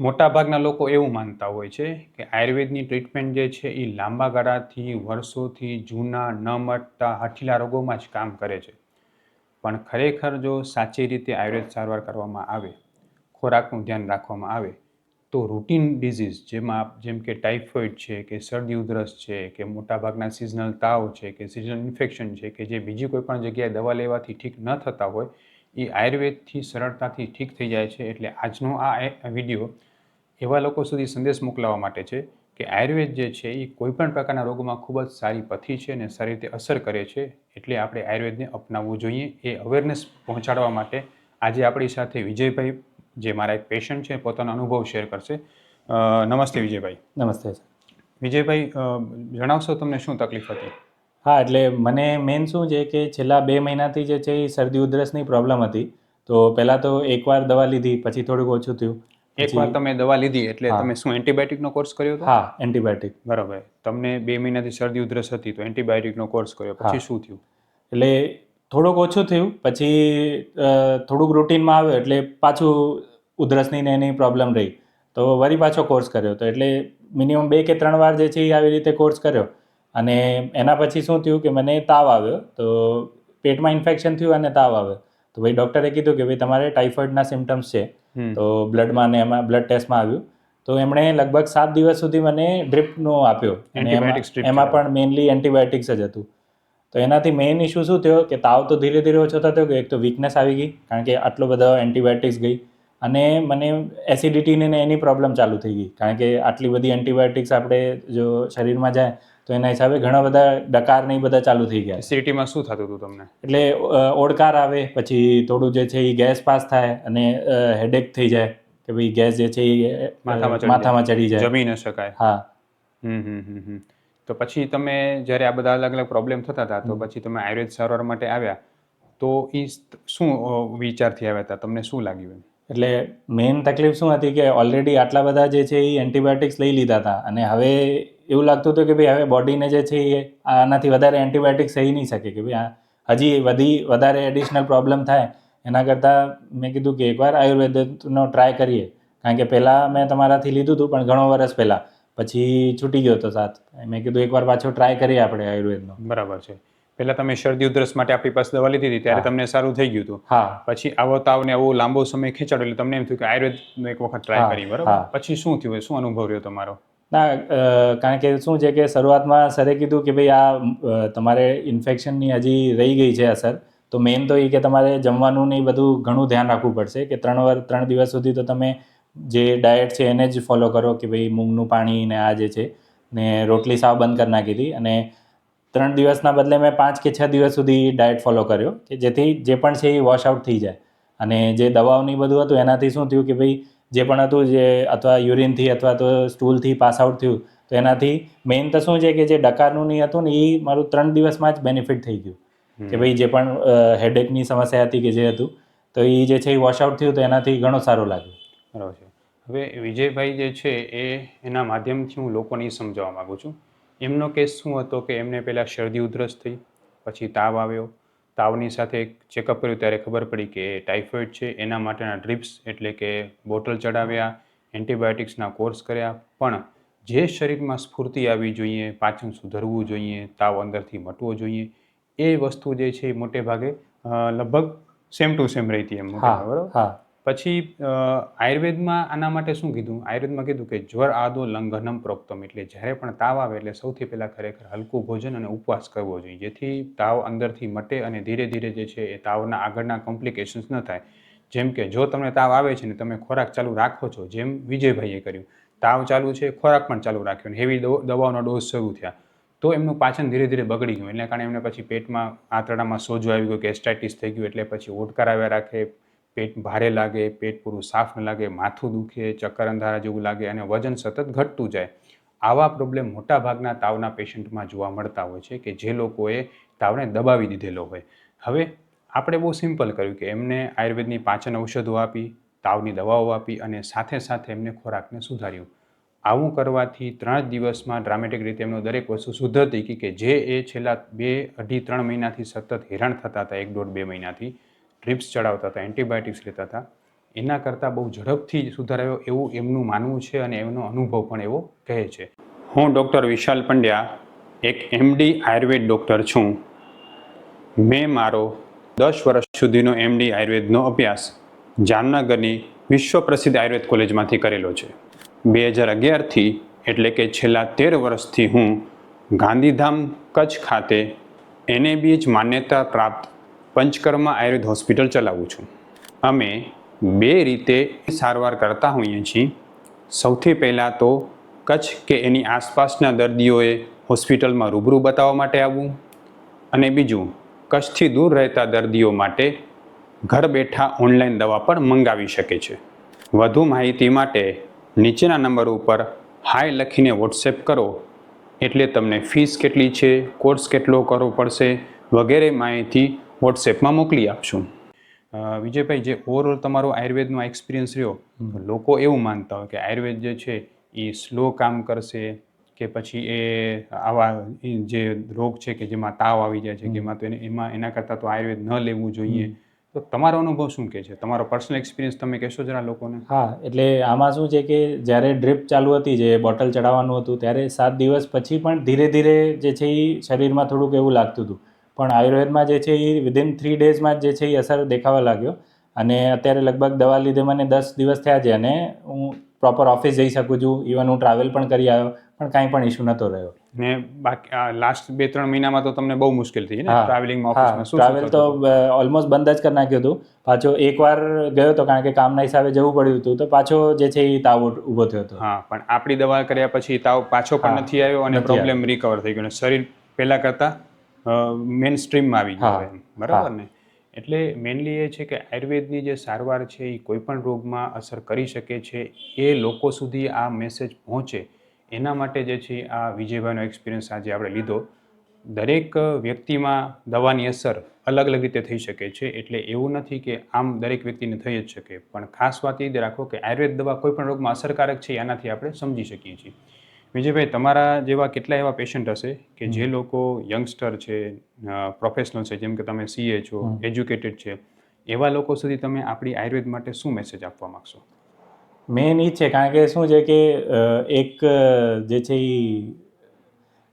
મોટાભાગના લોકો એવું માનતા હોય છે કે આયુર્વેદની ટ્રીટમેન્ટ જે છે એ લાંબા ગાળાથી, વર્ષોથી જૂના ન મટતા હઠીલા રોગોમાં જ કામ કરે છે. પણ ખરેખર જો સાચી રીતે આયુર્વેદ સારવાર કરવામાં આવે, ખોરાકનું ધ્યાન રાખવામાં આવે, તો રૂટીન ડિઝીઝ જેમાં જેમ કે ટાઇફોઇડ છે, કે શરદી ઉધરસ છે, કે મોટાભાગના સિઝનલ તાવ છે, કે સિઝનલ ઇન્ફેક્શન છે, કે જે બીજી કોઈ પણ જગ્યાએ દવા લેવાથી ઠીક ન થતા હોય એ આયુર્વેદથી સરળતાથી ઠીક થઈ જાય છે. એટલે આજનો આ વીડિયો એવા લોકો સુધી સંદેશ મોકલાવવા માટે છે કે આયુર્વેદ જે છે એ કોઈપણ પ્રકારના રોગોમાં ખૂબ જ સારી પથી છે અને સારી રીતે અસર કરે છે. એટલે આપણે આયુર્વેદને અપનાવવું જોઈએ એ અવેરનેસ પહોંચાડવા માટે. આજે આપણી સાથે વિજયભાઈ જે મારા એક પેશન્ટ છે પોતાનો અનુભવ શેર કરશે. નમસ્તે વિજયભાઈ. નમસ્તે વિજયભાઈ જણાવશો તમને શું તકલીફ હતી? હા એટલે મને મેઇન શું છે કે છેલ્લા બે મહિનાથી જે છે એ શરદી ઉધરસની પ્રોબ્લેમ હતી. તો પહેલાં તો એકવાર દવા લીધી પછી થોડુંક ઓછું થયું. એકવાર વાર તમે દવા લીધી એટલે તમે શું એન્ટીબાયોટિકનો કોર્સ કર્યો હતો? હા એન્ટીબાયોટિક બરાબર. તમને બે મહિનાથી શરદી ઉધરસ હતી તો એન્ટીબાયોટિકનો કોર્સ કર્યો. પછી શું થયું? એટલે થોડુંક ઓછું થયું પછી થોડુંક રૂટીનમાં આવ્યો એટલે પાછું ઉધરસની ને એની પ્રોબ્લેમ રહી. તો વરી પાછો કોર્સ કર્યો. તો એટલે મિનિમમ બે કે ત્રણ વાર જે છે એ આવી રીતે કોર્સ કર્યો. અને એના પછી શું થયું કે મને તાવ આવ્યો તો પેટમાં ઇન્ફેક્શન થયું અને તાવ આવ્યો. તો ભાઈ ડૉક્ટરે કીધું કે ભાઈ તમારે ટાઇફોઇડના સિમ્ટમ્સ છે. તો બ્લડમાં ને એમાં બ્લડ ટેસ્ટમાં આવ્યું. તો એમણે લગભગ સાત દિવસ સુધી મને ડ્રીપનો આપ્યો. અને એમાં. પણ મેઇનલી એન્ટીબાયોટિક્સ જ હતું. તો એનાથી મેઇન ઇસ્યુ શું થયો કે તાવ તો ધીરે ધીરે ઓછો થતો ગયો. એક તો વીકનેસ આવી ગઈ કારણ કે આટલો બધો એન્ટીબાયોટિક્સ ગઈ. અને મને એસિડિટીની ને એની પ્રોબ્લેમ ચાલુ થઈ ગઈ. કારણ કે આટલી બધી એન્ટીબાયોટિક્સ આપણે જો શરીરમાં જાય તો એના હિસાબે ઘણા બધા ડકાર ને બધા ચાલુ થઈ ગયા. સિટીમાં શું થતું હતું તમને? એટલે ઓડકાર આવે પછી થોડું જે છે એ ગેસ પાસ થાય અને હેડેક થઈ જાય કે ભાઈ ગેસ જે છે એ માથામાં ચડી માથામાં ચડી જાય. જમી ન શકાય. હા. હમ હમ હમ હમ. તો પછી તમે જ્યારે આ બધા અલગ અલગ પ્રોબ્લેમ થતા હતા તો પછી તમે આયુર્વેદ સારવાર માટે આવ્યા તો એ શું વિચારથી આવ્યા હતા? તમને શું લાગ્યું એમ? એટલે મેઇન તકલીફ શું હતી કે ઓલરેડી આટલા બધા જે છે એ એન્ટીબાયોટિક્સ લઈ લીધા હતા અને હવે એવું લાગતું હતું કે ભાઈ હવે બોડીને જે છે એ આનાથી વધારે એન્ટીબાયોટિક્સ સહી નહીં શકે કે ભાઈ હજી વધી, વધારે એડિશનલ પ્રોબ્લેમ થાય. એના કરતાં મેં કીધું કે એકવાર આયુર્વેદનો ટ્રાય કરીએ. કારણ કે પહેલાં મેં તમારાથી લીધું હતું, પણ ઘણો વર્ષ પહેલાં. પછી છૂટી ગયો હતો સાથ. મેં કીધું એકવાર પાછો ટ્રાય કરીએ આપણે આયુર્વેદનો. બરાબર છે. પહેલા તમે શરદી ઉધરસ માટે આપણી પાસે દવા લીધી હતી ત્યારે તમને સારું થઈ ગયું હતું. હા. પછી આવો તાવ ને આવો લાંબો સમય ખેંચાડો એટલે તમને એમ થયું કે આયુર્વેદ એક વખત ટ્રાય કરી બરાબર? પછી શું થયું શું અનુભવ રહ્યો તમારો? ના કારણ કે શું છે કે શરૂઆતમાં સરે કીધું કે ભાઈ આ તમારે ઇન્ફેક્શનની હજી રહી ગઈ છે અસર. તો મેઇન તો એ કે તમારે જમવાનું ને એ બધું ઘણું ધ્યાન રાખવું પડશે કે ત્રણ વાર ત્રણ દિવસ સુધી તો તમે જે ડાયટ છે એને જ ફોલો કરો કે ભાઈ મૂંગનું પાણી ને આ જે છે ને રોટલી સાવ બંધ કરી નાખી હતી. અને ત્રણ દિવસના બદલે મેં પાંચ કે છ દિવસ સુધી ડાયટ ફોલો કર્યો કે જેથી જે પણ છે એ વોશ આઉટ થઈ જાય. અને જે દવાઓની બધું હતું એનાથી શું થયું કે ભાઈ જે પણ હતું જે અથવા યુરિનથી અથવા તો સ્ટૂલથી પાસ આઉટ થયું તો એનાથી મેઇન તો શું છે કે જે ડકારનું નહીં હતું ને એ મારું ત્રણ દિવસમાં જ બેનિફિટ થઈ ગયું. કે ભાઈ જે પણ હેડેકની સમસ્યા હતી કે જે હતું તો એ જે છે એ વોશ આઉટ થયું તો એનાથી ઘણો સારો લાગ્યું. બરાબર છે. હવે વિજયભાઈ જે છે એ એના માધ્યમથી હું લોકોને સમજાવવા માગું છું. એમનો કેસ શું હતો કે એમને પહેલાં શરદી ઉધરસ થઈ પછી તાવ આવ્યો. તાવની સાથે ચેકઅપ કર્યું ત્યારે ખબર પડી કે ટાઇફોઇડ છે એના માટેના ડ્રીપ્સ એટલે કે બોટલ ચડાવ્યા એન્ટીબાયોટિક્સના કોર્સ કર્યા. પણ જે શરીરમાં સ્ફૂર્તિ આવવી જોઈએ પાચન સુધરવું જોઈએ તાવ અંદરથી મટવો જોઈએ એ વસ્તુ જે છે એ મોટે ભાગે લગભગ સેમ ટુ સેમ રહેતી એમ બરાબર? હા. પછી આયુર્વેદમાં આના માટે શું કીધું? આયુર્વેદમાં કીધું કે જ્વર આદો લંઘનમ પ્રોક્તમ એટલે જ્યારે પણ તાવ આવે એટલે સૌથી પહેલાં ખરેખર હલકું ભોજન અને ઉપવાસ કરવો જોઈએ. જેથી તાવ અંદરથી મટે અને ધીરે ધીરે જે છે એ તાવના આગળના કોમ્પ્લિકેશન્સ ન થાય. જેમ કે જો તમને તાવ આવે છે ને તમે ખોરાક ચાલુ રાખો છો, જેમ વિજયભાઈએ કર્યું. તાવ ચાલુ છે, ખોરાક પણ ચાલુ રાખ્યો ને હેવી દવાઓના ડોઝ શરૂ થયા. તો એમનું પાચન ધીરે ધીરે બગડી ગયું. એટલે કારણે એમને પછી પેટમાં આંતરડામાં સોજો આવી ગયો ગેસ્ટ્રાઇટિસ થઈ ગયું એટલે પછી ઓડકાર આવ્યા રાખે. પેટ ભારે લાગે, પેટ પૂરું સાફ ન લાગે, માથું દુખે, ચક્કર અંધારા જેવું લાગે અને વજન સતત ઘટતું જાય. આવા પ્રોબ્લેમ મોટાભાગના તાવના પેશન્ટમાં જોવા મળતા હોય છે કે જે લોકોએ તાવને દબાવી દીધેલો હોય. હવે આપણે બહુ સિમ્પલ કર્યું કે એમને આયુર્વેદની પાચન ઔષધો આપી, તાવની દવાઓ આપી અને સાથે સાથે એમને ખોરાકને સુધાર્યું. આવું કરવાથી ત્રણ દિવસમાં ડ્રામેટિક રીતે એમનો દરેક વસ્તુ સુધરતી કે જે એ છેલ્લા બે અઢી ત્રણ મહિનાથી સતત હેરાન થતા હતા, એક દોઢ બે મહિનાથી. ડ્રીપ્સ ચડાવતા હતા, એન્ટીબાયોટિક્સ લેતા હતા. એના કરતાં બહુ ઝડપથી સુધારાયો એવું એમનું માનવું છે અને એમનો અનુભવ પણ એવો કહે છે. હું ડૉક્ટર વિશાલ પંડ્યા, એક એમડી આયુર્વેદ ડૉક્ટર છું. મેં મારો દસ વર્ષ સુધીનો એમડી આયુર્વેદનો અભ્યાસ જામનગરની વિશ્વ પ્રસિદ્ધ આયુર્વેદ કોલેજમાંથી કરેલો છે. બે હજાર અગિયારથી એટલે કે છેલ્લા તેર વર્ષથી હું ગાંધીધામ કચ્છ ખાતે એનએબીએચ માન્યતા પ્રાપ્ત પંચકર્મા આયુર્વેદ હોસ્પિટલ ચલાવું છું. અમે બે રીતે સારવાર કરતા હોઈએ છીએ. સૌથી પહેલાં તો કચ્છ કે એની આસપાસના દર્દીઓએ હોસ્પિટલમાં રૂબરૂ બતાવવા માટે આવવું અને બીજું, કચ્છથી દૂર રહેતા દર્દીઓ માટે ઘર બેઠા ઓનલાઈન દવા પણ મંગાવી શકે છે. વધુ માહિતી માટે નીચેના નંબર ઉપર હાય લખીને વોટ્સએપ કરો. એટલે તમને ફીસ કેટલી છે, કોર્સ કેટલો કરવો પડશે વગેરે માહિતી વોટ્સએપમાં મોકલી આપશું. વિજયભાઈ જે ઓવરઓલ તમારો આયુર્વેદનો એક્સપિરિયન્સ રહ્યો લોકો એવું માનતા હોય કે આયુર્વેદ જે છે એ સ્લો કામ કરશે કે પછી એ આવા જે રોગ છે કે જેમાં તાવ આવી જાય છે કે એમાં તો એને એમાં એના કરતાં તો આયુર્વેદ ન લેવું જોઈએ. તો તમારો અનુભવ શું કહે છે? તમારો પર્સનલ એક્સપિરિયન્સ તમે કહેશો જરા લોકોને? હા એટલે આમાં શું છે કે જ્યારે ડ્રીપ ચાલુ હતી જે બોટલ ચડાવવાનું હતું ત્યારે સાત દિવસ પછી પણ ધીરે ધીરે જે છે એ શરીરમાં થોડુંક એવું લાગતું હતું. પણ આયુર્વેદમાં જે છે એ વિધિન થ્રી ડેઝમાં જ જે છે એ અસર દેખાવા લાગ્યો. અને અત્યારે લગભગ દવા લીધે મને દસ દિવસ થયા છે અને હું પ્રોપર ઓફિસ જઈ શકું છું. ઇવન હું ટ્રાવેલ પણ કરી આવ્યો પણ કાંઈ પણ ઇશ્યુ નહોતો રહ્યો. ને બાકી લાસ્ટ બે ત્રણ મહિનામાં તો તમને બહુ મુશ્કેલ થઈ ને. ટ્રાવેલિંગમાં ઓફિસમાં શું ટ્રાવેલ તો ઓલમોસ્ટ બંધ જ કરી નાખ્યું હતું. પાછો એકવાર ગયો હતો કારણ કે કામના હિસાબે જવું પડ્યું હતું તો પાછો જે છે એ તાવ ઊભો થયો હતો. હા પણ આપણી દવા કર્યા પછી તાવ પાછો પણ નથી આવ્યો અને પ્રોબ્લેમ રિકવર થઈ ગયો. શરીર પહેલા કરતા મેન સ્ટ્રીમમાં આવી ગયું. બરાબર ને? એટલે મેનલી એ છે કે આયુર્વેદની જે સારવાર છે એ કોઈપણ રોગમાં અસર કરી શકે છે એ લોકો સુધી આ મેસેજ પહોંચે એના માટે જે છે આ વિજયભાઈનો એક્સપિરિયન્સ આજે આપણે લીધો. દરેક વ્યક્તિમાં દવાની અસર અલગ અલગ રીતે થઈ શકે છે એટલે એવું નથી કે આમ દરેક વ્યક્તિને થઈ જ શકે. પણ ખાસ વાત એ રાખો કે આયુર્વેદ દવા કોઈ પણ રોગમાં અસરકારક છે એનાથી આપણે સમજી શકીએ છીએ. વિજયભાઈ તમારા જેવા કેટલા એવા પેશન્ટ હશે કે જે લોકો યંગસ્ટર છે પ્રોફેશનલ છે જેમ કે તમે સીએ છો એજ્યુકેટેડ છે એવા લોકો સુધી તમે આપણી આયુર્વેદ માટે શું મેસેજ આપવા માગશો? મેન એ છે કારણ કે શું છે કે એક જે છે એ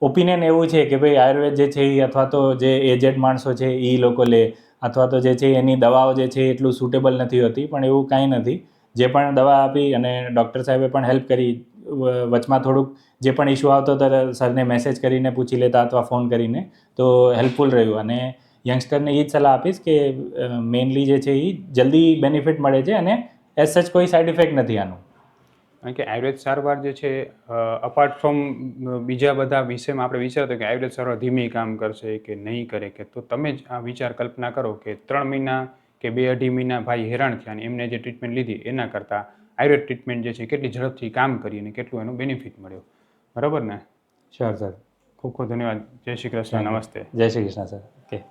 ઓપિનિયન એવું છે કે ભાઈ આયુર્વેદ જે છે એ અથવા તો જે એજેડ માણસો છે એ લોકો લે અથવા તો જે છે એની દવાઓ જે છે એટલું સુટેબલ નથી હોતી પણ એવું કાંઈ નથી. જે પણ દવા આપી અને ડૉક્ટર સાહેબે પણ હેલ્પ કરી વચમાં થોડુંક જે પણ ઇશ્યુ આવતો હતો સરને મેસેજ કરીને પૂછી લેતા અથવા ફોન કરીને, તો હેલ્પફુલ રહ્યું. અને યંગસ્ટરને એ જ સલાહ આપીશ કે મેઇનલી જે છે એ જલ્દી બેનિફિટ મળે છે અને એઝ સચ કોઈ સાઇડ ઇફેક્ટ નથી આનું. કારણ કે આયુર્વેદ સારવાર જે છે અપાર્ટ ફ્રોમ બીજા બધા વિષયમાં આપણે વિચારતો કે આયુર્વેદ સારવાર ધીમી કામ કરશે કે નહીં કરે કે, તો તમે જ આ વિચાર કલ્પના કરો કે ત્રણ મહિના કે બે અઢી મહિના ભાઈ હેરાન થયા અને એમને જે ટ્રીટમેન્ટ લીધી એના કરતાં આયુર્વેદ ટ્રીટમેન્ટ જે છે કેટલી ઝડપથી કામ કરી અને કેટલું એનું બેનિફિટ મળ્યો. બરાબર ને? સર સર ખૂબ ખૂબ ધન્યવાદ. જય શ્રી કૃષ્ણ. નમસ્તે. જય શ્રી કૃષ્ણ સર. ઓકે.